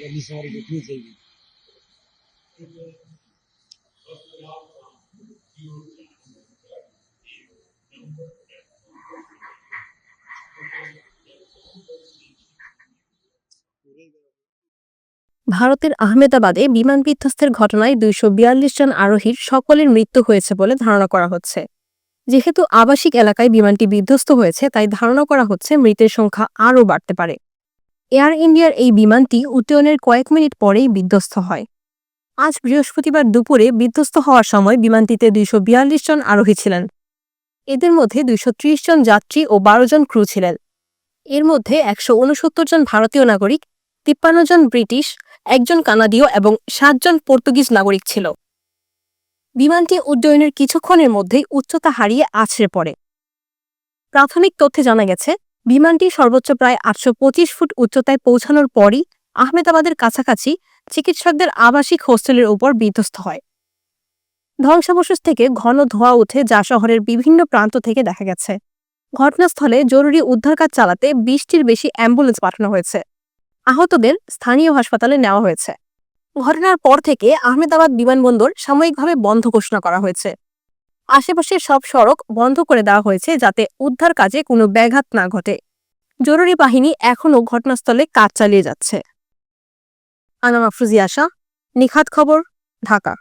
जल्दी सवारी रुकनी चाहिए ভারতের আহমেদাবাদে বিমান বিধ্বস্তের ঘটনায় দুইশো বিয়াল্লিশ জন আরোহীর সকলের মৃত্যু হয়েছে বলে ধারণা করা হচ্ছে যেহেতু আবাসিক এলাকায় বিমানটি বিধ্বস্ত হয়েছে তাই ধারণা করা হচ্ছে মৃতের সংখ্যা আরও বাড়তে পারে এয়ার ইন্ডিয়ার এই বিমানটি উড্ডয়নের কয়েক মিনিট পরেই বিধ্বস্ত হয়। আজ বৃহস্পতিবার দুপুরে বিধ্বস্ত হওয়ার সময় বিমানটিতে দুইশো বিয়াল্লিশ জন আরোহী ছিলেন। এদের মধ্যে দুইশো ত্রিশ জন যাত্রী ও বারো জন ক্রু ছিলেন। এর মধ্যে একশো উনসত্তর জন ভারতীয় নাগরিক, তিপ্পান্ন জন ব্রিটিশ একজন কানাডীয় এবং সাতজন পর্তুগিজ নাগরিক ছিল। বিমানটি উড্ডয়নের কিছুক্ষণের মধ্যেই উচ্চতা হারিয়ে আছড়ে পড়ে। প্রাথমিক তথ্যে জানা গেছে বিমানটি সর্বোচ্চ প্রায় আটশো পঁচিশ ফুট উচ্চতায় পৌঁছানোর পরই আহমেদাবাদের কাছাকাছি চিকিৎসকদের আবাসিক হোস্টেলের উপর বিধ্বস্ত হয়। ধ্বংসাবশেষ থেকে ঘন ধোঁয়া উঠে যা শহরের বিভিন্ন প্রান্ত থেকে দেখা গেছে। ঘটনাস্থলে জরুরি উদ্ধার কাজ চালাতে বিশটির বেশি অ্যাম্বুলেন্স পাঠানো হয়েছে। আহতদের স্থানীয় হাসপাতালে নেওয়া হয়েছে। ঘটনার পর থেকে আহমেদাবাদ বিমানবন্দর সাময়িকভাবে বন্ধ ঘোষণা করা হয়েছে। আশেপাশের সব সড়ক বন্ধ করে দেওয়া হয়েছে যাতে উদ্ধার কাজে কোনো ব্যাঘাত না ঘটে। জরুরি বাহিনী এখনও ঘটনাস্থলে কাজ চালিয়ে যাচ্ছে। আনামা ফ্রুজিয়াশা নিখাত খবর, ঢাকা।